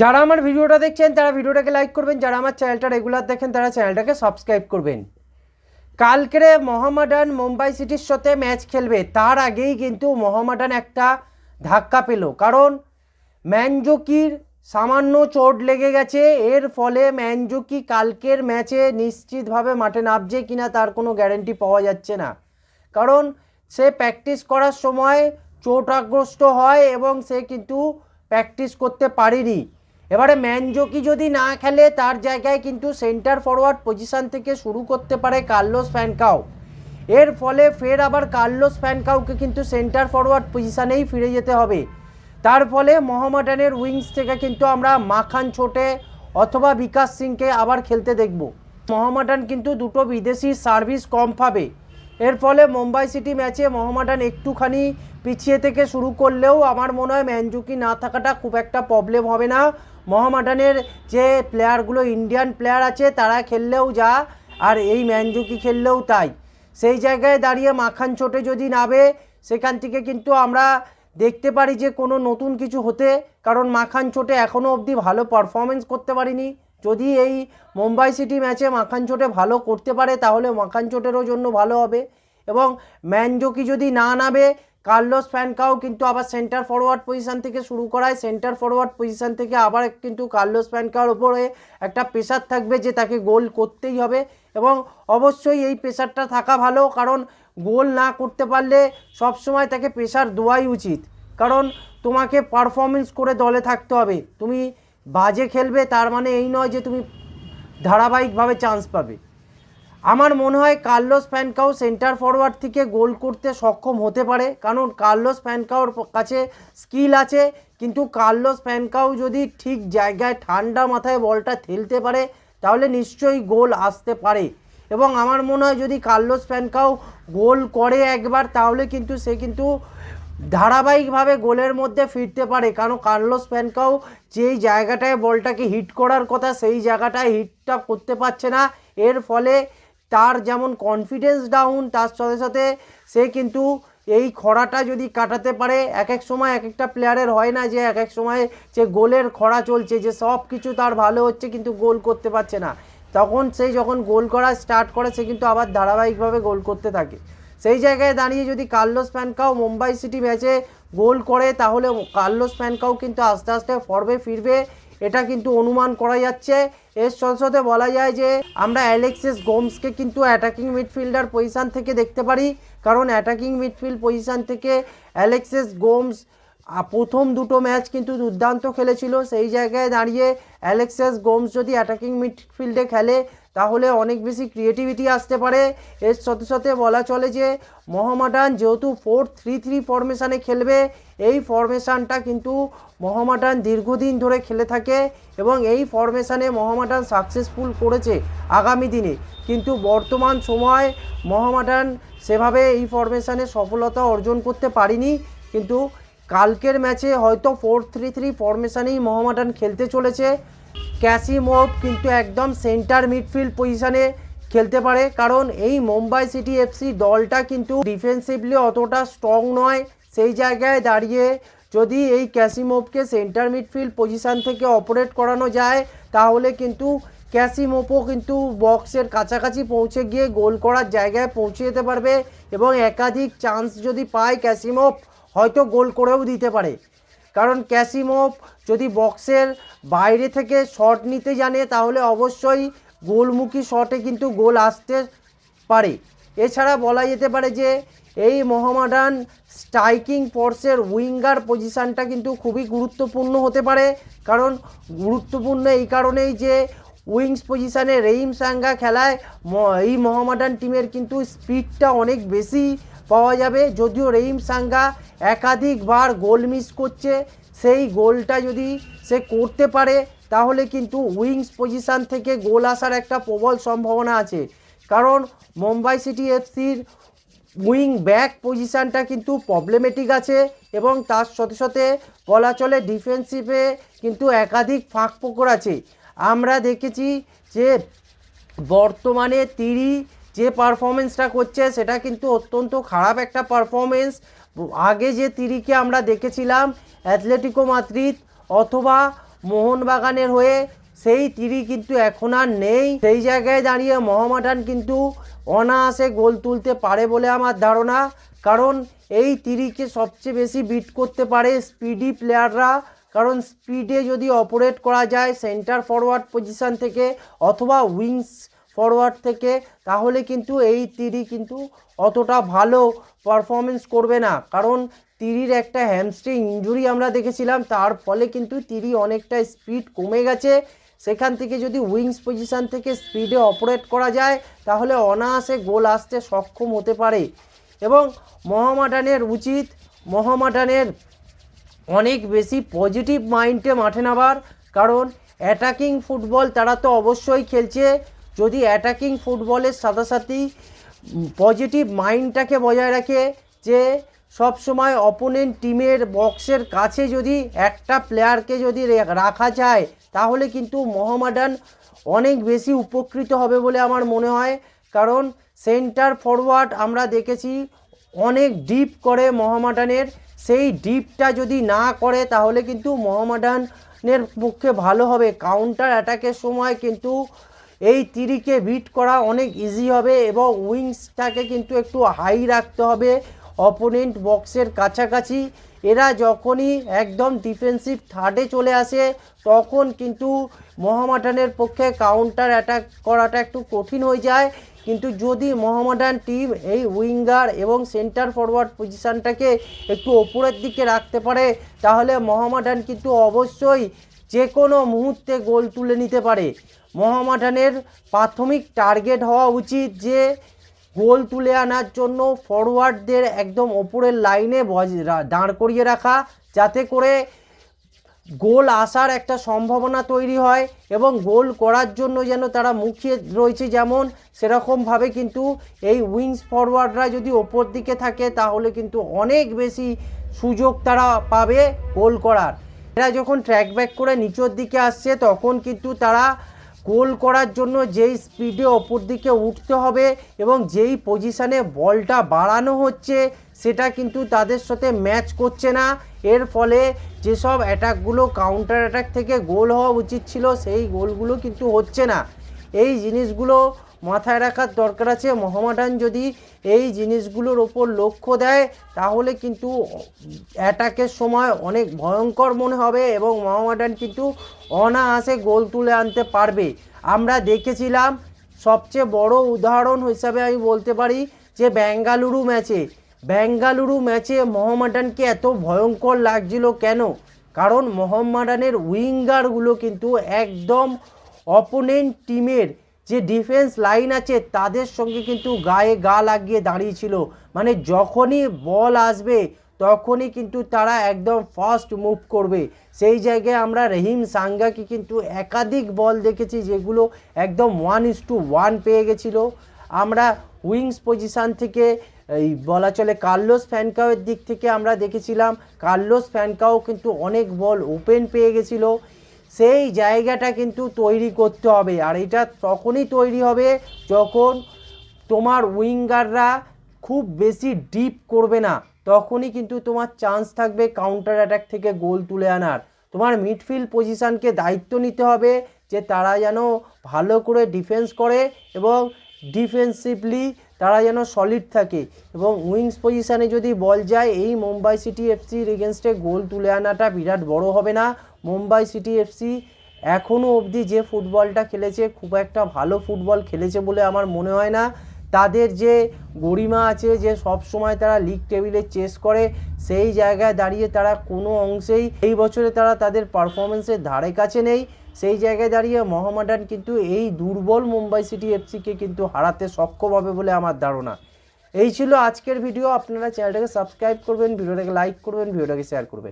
যারা আমার ভিডিওটা দেখছেন, তারা ভিডিওটাকে লাইক করবেন। যারা আমার চ্যানেলটা রেগুলার দেখেন, তারা চ্যানেলটাকে সাবস্ক্রাইব করবেন। কালকেরে মোহামেডান মুম্বাই সিটির সাথে ম্যাচ খেলবে। তার আগেই কিন্তু মোহামেডান একটা ধাক্কা পেল। কারণ ম্যানজোকির সামান্য চোট লেগে গেছে। এর ফলে ম্যানজোকি কালকের ম্যাচে নিশ্চিতভাবে মাঠে নামছে কিনা তার কোনো গ্যারেন্টি পাওয়া যাচ্ছে না। কারণ সে প্র্যাকটিস করার সময় চোটাগ্রস্ত হয় এবং সে কিন্তু প্র্যাকটিস করতে পারেনি। এবারে ম্যানজোকি যদি না খেলে, তার জায়গায় কিন্তু সেন্টার ফরওয়ার্ড পজিশন থেকে শুরু করতে পারে কার্লোস ফ্যানকাও। এর ফলে ফের আবার কার্লোস ফ্যানকাউকে কিন্তু সেন্টার ফরওয়ার্ড পজিশনেই ফিরে যেতে হবে। তার ফলে মোহামেডানের উইংস থেকে কিন্তু আমরা মাখান ছোটে অথবা বিকাশ সিংকে আবার খেলতে দেখব। মোহামেডান কিন্তু দুটো বিদেশি সার্ভিস কম পাবে। এর ফলে মুম্বাই সিটি ম্যাচে মোহামেডান একটুখানি পিছিয়ে থেকে শুরু করলেও আমার মনে হয় ম্যানজুকি না থাকাটা খুব একটা প্রবলেম হবে না। মোহামেডানের যে প্লেয়ারগুলো, ইন্ডিয়ান প্লেয়ার আছে, তারা খেললেও যা, আর এই ম্যানজুকি খেললেও তাই। সেই জায়গায় দাঁড়িয়ে মাখান চোটে যদি নাবে সেখান থেকে কিন্তু আমরা দেখতে পারি যে কোনো নতুন কিছু হতে, কারণ মাখান চোটে এখনও অবধি ভালো পারফরমেন্স করতে পারিনি। যদি এই মুম্বাই সিটি ম্যাচে মাখান চোটে ভালো করতে পারে, তাহলে মাখান চোটেরও জন্য ভালো হবে। এবং ম্যানজোকি যদি না নামে কার্লোস ফ্যানকাও কিন্তু আবার সেন্টার ফরওয়ার্ড পজিশন থেকে শুরু করায়। সেন্টার ফরওয়ার্ড পজিশন থেকে আবার কিন্তু কার্লোস ফ্যানকাওর ওপরে একটা প্রেশার থাকবে যে তাকে গোল করতেই হবে। এবং অবশ্যই এই প্রেশারটা থাকা ভালো, কারণ গোল না করতে পারলে সবসময় তাকে প্রেশার দেওয়াই উচিত। কারণ তোমাকে পারফরমেন্স করে দলে থাকতে হবে। তুমি বাজে খেলবে, তার মানে এই নয় যে তুমি ধারাবাহিকভাবে চান্স পাবে। আমার মনে হয় কার্লোস ফ্যানকাও সেন্টার ফরওয়ার্ড থেকে গোল করতে সক্ষম হতে পারে। কারণ কার্লোস ফ্যানকাওর কাছে স্কিল আছে, কিন্তু কার্লোস ফ্যানকাও যদি ঠিক জায়গায় ঠান্ডা মাথায় বলটা ঠেলতে পারে, তাহলে নিশ্চয়ই গোল আসতে পারে। এবং আমার মনে হয় যদি কার্লোস ফ্যানকাও গোল করে একবার, তাহলে কিন্তু সে কিন্তু ধারাবাহিকভাবে গোলের মধ্যে ফিরতে পারে। কারণ কার্লোস ফ্যানকাও যেই জায়গাটায় বলটাকে হিট করার কথা, সেই জায়গাটায় হিটটা করতে পারছে না। এর ফলে তার যেমন কনফিডেন্স ডাউন তার সাথে সাথে সে কিন্তু এই খরাটা যদি কাটাতে পারে এক এক সময় এক একটা প্লেয়ারের হয় না যে এক এক সময় যে গোলের খরা চলছে, যে সব কিছু তার ভালো হচ্ছে কিন্তু গোল করতে পারছে না। তখন সে যখন গোল করা স্টার্ট করে, সে কিন্তু আবার ধারাবাহিকভাবে গোল করতে থাকে। সেই জায়গায় দাঁড়িয়ে যদি কার্লোস ফ্যানকাও মুম্বাই সিটি ম্যাচে গোল করে, তাহলে কার্লোস ফ্যানকাও কিন্তু আস্তে আস্তে ফর্মে ফিরবে এটা কিন্তু অনুমান করা যাচ্ছে। এর সাথে বলা যায় যে, আমরা অ্যালেক্সিস গোমসকে কিন্তু অ্যাটাকিং মিডফিল্ডার পজিশান থেকে দেখতে পারি। কারণ অ্যাটাকিং মিডফিল্ড পজিশান থেকে অ্যালেক্সিস গোমস প্রথম দুটো ম্যাচ কিন্তু দুর্দান্ত খেলেছিল। সেই জায়গায় দাঁড়িয়ে অ্যালেক্সেস গোমস যদি অ্যাটাকিং মিডফিল্ডে খেলে তাহলে অনেক বেশি ক্রিয়েটিভিটি আসতে পারে। এর সাথে সাথে বলা চলে যে, মহামাডান যেহেতু ফোর থ্রি থ্রি ফরমেশানে খেলবে, এই ফরমেশানটা কিন্তু মোহামেডান দীর্ঘদিন ধরে খেলে থাকে এবং এই ফরমেশানে মোহামেডান সাকসেসফুল করেছে আগামী দিনে। কিন্তু বর্তমান সময় মোহামেডান সেভাবে এই ফরমেশানে সফলতা অর্জন করতে পারিনি। কিন্তু কালকের ম্যাচে হয়তো ফোর থ্রি থ্রি ফরমেশানেই মোহামেডান খেলতে চলেছে। ক্যাসিমোভ কিন্তু একদম সেন্টার মিডফিল্ড পজিশানে খেলতে পারে, কারণ এই মুম্বাই সিটি এফসি দলটা কিন্তু ডিফেন্সিভলি অতটা স্ট্রং নয়। সেই জায়গায় দাঁড়িয়ে যদি এই ক্যাসিমোভকে সেন্টার মিডফিল্ড পজিশান থেকে অপারেট করানো যায়, তাহলে কিন্তু ক্যাসিমোপো কিন্তু বক্সের কাছাকাছি পৌঁছে গিয়ে গোল করার জায়গায় পৌঁছে যেতে পারবে এবং একাধিক চান্স যদি পায় ক্যাসিমোভ, হয়তো গোল করেও দিতে পারে। কারণ ক্যাসিমোভ যদি বক্সের বাইরে থেকে শট নিতে জানে, তাহলে অবশ্যই গোলমুখী শটে কিন্তু গোল আসতে পারে। এছাড়া বলা যেতে পারে যে এই মোহামেডান স্ট্রাইকিং ফোর্সের উইঙ্গার পজিশানটা কিন্তু খুবই গুরুত্বপূর্ণ হতে পারে। কারণ গুরুত্বপূর্ণ এই কারণেই যে উইংস পজিশানে রেইম সাঙ্গা খেলায় এই মোহামেডান টিমের কিন্তু স্পিডটা অনেক বেশি পাওয়া যাবে। যদিও রেইম সাঙ্গা একাধিকবার গোল মিস করছে, সেই গোলটা যদি সে করতে পারে, তাহলে কিন্তু উইংস পজিশান থেকে গোল আসার একটা প্রবল সম্ভাবনা আছে। কারণ মুম্বাই সিটি এফসির উইং ব্যাক পজিশানটা কিন্তু প্রবলেমেটিক আছে এবং তার সাথে সাথে বলা চলে ডিফেন্সিভে কিন্তু একাধিক ফাঁক ফোকর আছে। আমরা দেখেছি যে বর্তমানে তিরি যে পারফরমেন্সটা করছে, সেটা কিন্তু অত্যন্ত খারাপ একটা পারফরমেন্স আগে যে তিরিকে আমরা দেখেছিলাম, অ্যাথলেটিকো মাদ্রিদ অথবা মোহনবাগানের হয়ে, সেই তিরি কিন্তু এখন আর নেই। সেই জায়গায় দাঁড়িয়ে মোহামেডান কিন্তু অনায়াসে গোল তুলতে পারে বলে আমার ধারণা। কারণ এই তিরিকে সবচেয়ে বেশি বিট করতে পারে স্পিডি প্লেয়াররা কারণ স্পিডে যদি অপারেট করা যায় সেন্টার ফরওয়ার্ড পজিশন থেকে অথবা উইংস ফরওয়ার্ড থেকে, তাহলে কিন্তু এই তিরি কিন্তু অতটা ভালো পারফরমেন্স করবে না। কারণ তিরির একটা হ্যামস্ট্রিং ইঞ্জুরি আমরা দেখেছিলাম, তার ফলে কিন্তু তিরি অনেকটা স্পিড কমে গেছে। সেখান থেকে যদি উইংস পজিশন থেকে স্পিডে অপারেট করা যায়, তাহলে অনায়াসে গোল আসতে সক্ষম হতে পারে। এবং মোহামেডানের উচিত, মোহামেডানের অনেক বেশি পজিটিভ মাইন্ডে মাঠে নামার, কারণ অ্যাটাকিং ফুটবল তারা তো অবশ্যই খেলছে। যদি অ্যাটাকিং ফুটবলের সাথে সাথেই পজিটিভ মাইন্ডটাকে বজায় রাখে যে সব সময় অপোনেন্ট টিমের বক্সের কাছে যদি একটা প্লেয়ারকে যদি রাখা যায়, তাহলে কিন্তু মোহামেডান অনেক বেশি উপকৃত হবে বলে আমার মনে হয়। কারণ সেন্টার ফরওয়ার্ড আমরা দেখেছি অনেক ডিপ করে মোহামেডানের সেই ডিপটা যদি না করে, তাহলে কিন্তু মোহামেডানের পক্ষে ভালো হবে। কাউন্টার অ্যাটাকের সময় কিন্তু এই তিরিকে বিট করা অনেক ইজি হবে এবং উইংসটাকে কিন্তু একটু হাই রাখতে হবে। অপোনেন্ট বক্সের কাছাকাছি। এরা যখনই একদম ডিফেন্সিভ থার্ডে চলে আসে, তখন কিন্তু মোহামেডানের পক্ষে কাউন্টার অ্যাটাক করাটা একটু কঠিন হয়ে যায়। কিন্তু যদি মোহামেডান টিম এই উইঙ্গার এবং সেন্টার ফরওয়ার্ড পজিশানটাকে একটু ওপরের দিকে রাখতে পারে, তাহলে মোহামেডান কিন্তু অবশ্যই যে কোনো মুহূর্তে গোল তুলে নিতে পারে। মোহামেডানের প্রাথমিক টার্গেট হওয়া উচিত যে গোল তুলে আনার জন্য ফরওয়ার্ডদের একদম ওপরের লাইনে দাঁড় করিয়ে রাখা, যাতে করে গোল আসার একটা সম্ভাবনা তৈরি হয় এবং গোল করার জন্য যেন তারা মুখিয়ে রয়েছে যেমন সেরকমভাবে কিন্তু এই উইংস ফরওয়ার্ডরা যদি ওপর দিকে থাকে তাহলে কিন্তু অনেক বেশি সুযোগ তারা পাবে গোল করার। এরা যখন ট্র্যাক ব্যাক করে নিচের দিকে আসছে তখন কিন্তু তারা গোল করার জন্য যেই স্পিডে ওপর দিকে উঠতে হবে এবং যেই পজিশানে বলটা বাড়ানো হচ্ছে, সেটা কিন্তু তাদের সাথে ম্যাচ করছে না। এর ফলে যেসব অ্যাটাকগুলো কাউন্টার অ্যাটাক থেকে গোল হওয়া উচিত ছিল, সেই গোলগুলো কিন্তু হচ্ছে না। এই জিনিসগুলো মাথায় রাখার দরকার আছে। মোহামেডান যদি এই জিনিসগুলোর ওপর লক্ষ্য দেয়, তাহলে কিন্তু অ্যাটাকের সময় অনেক ভয়ঙ্কর মনে হবে এবং মোহামেডান কিন্তু অনায়াসে গোল তুলে আনতে পারবে। আমরা দেখেছিলাম, সবচেয়ে বড় উদাহরণ হিসাবে আমি বলতে পারি যে বেঙ্গালুরু ম্যাচে। বেঙ্গালুরু ম্যাচে মোহামেডানকে এত ভয়ঙ্কর লাগছিল কেন? কারণ মোহাম্মডানের উইঙ্গারগুলো কিন্তু একদম অপোনেন্ট টিমের যে ডিফেন্স লাইন আছে, তাদের সঙ্গে কিন্তু গায়ে গা লাগিয়ে দাঁড়িয়েছিল। মানে যখনই বল আসবে, তখনই কিন্তু তারা একদম ফাস্ট মুভ করবে। সেই জায়গায় আমরা রহিম সাঙ্গাকে কিন্তু একাধিক বল দেখেছি, যেগুলো একদম ওয়ান ইস টু ওয়ান পেয়ে গেছিল। আমরা উইংস পজিশান থেকে, এই বলা চলে কার্লোস ফ্যানকাওয়ের দিক থেকে আমরা দেখেছিলাম। কার্লোস ফ্যানকাও কিন্তু অনেক বল ওপেন পেয়ে গেছিল। সেই জায়গাটা কিন্তু তৈরি করতে হবে। আর এটা তখনই তৈরি হবে যখন তোমার উইঙ্গাররা খুব বেশি ডিপ করবে না। তখনই কিন্তু তোমার চান্স থাকবে কাউন্টার অ্যাটাক থেকে গোল তুলে আনার। তোমার মিডফিল্ড পজিশানকে দায়িত্ব নিতে হবে যে তারা যেন ভালো করে ডিফেন্স করে এবং ডিফেন্সিভলি তারা যেন সলিড থাকে এবং উইংস পজিশানে যদি বল যায়, এই মুম্বাই সিটি এফসির এগেনস্টে গোল তুলে আনাটা বিরাট বড় হবে না। মুম্বাই সিটি এফসি এখনও অবধি যে ফুটবলটা খেলেছে, খুব একটা ভালো ফুটবল খেলেছে বলে আমার মনে হয় না। তাদের যে গরিমা আছে, যে সব সময় তারা লিগ টেবিলে চেস করে, সেই জায়গায় দাঁড়িয়ে তারা কোনো অংশেই এই বছরে তারা তাদের পারফরমেন্সের ধারে কাছে নেই। সেই জায়গায় দাঁড়িয়ে মোহামেডান কিন্তু এই দুর্বল মুম্বাই সিটি এফসিকে কিন্তু হারাতে সক্ষম হবে বলে আমার ধারণা। এই ছিল আজকের ভিডিও আপনারা চ্যানেলটাকে সাবস্ক্রাইব করবেন ভিডিওটাকে লাইক করবেন ভিডিওটাকে শেয়ার করবেন।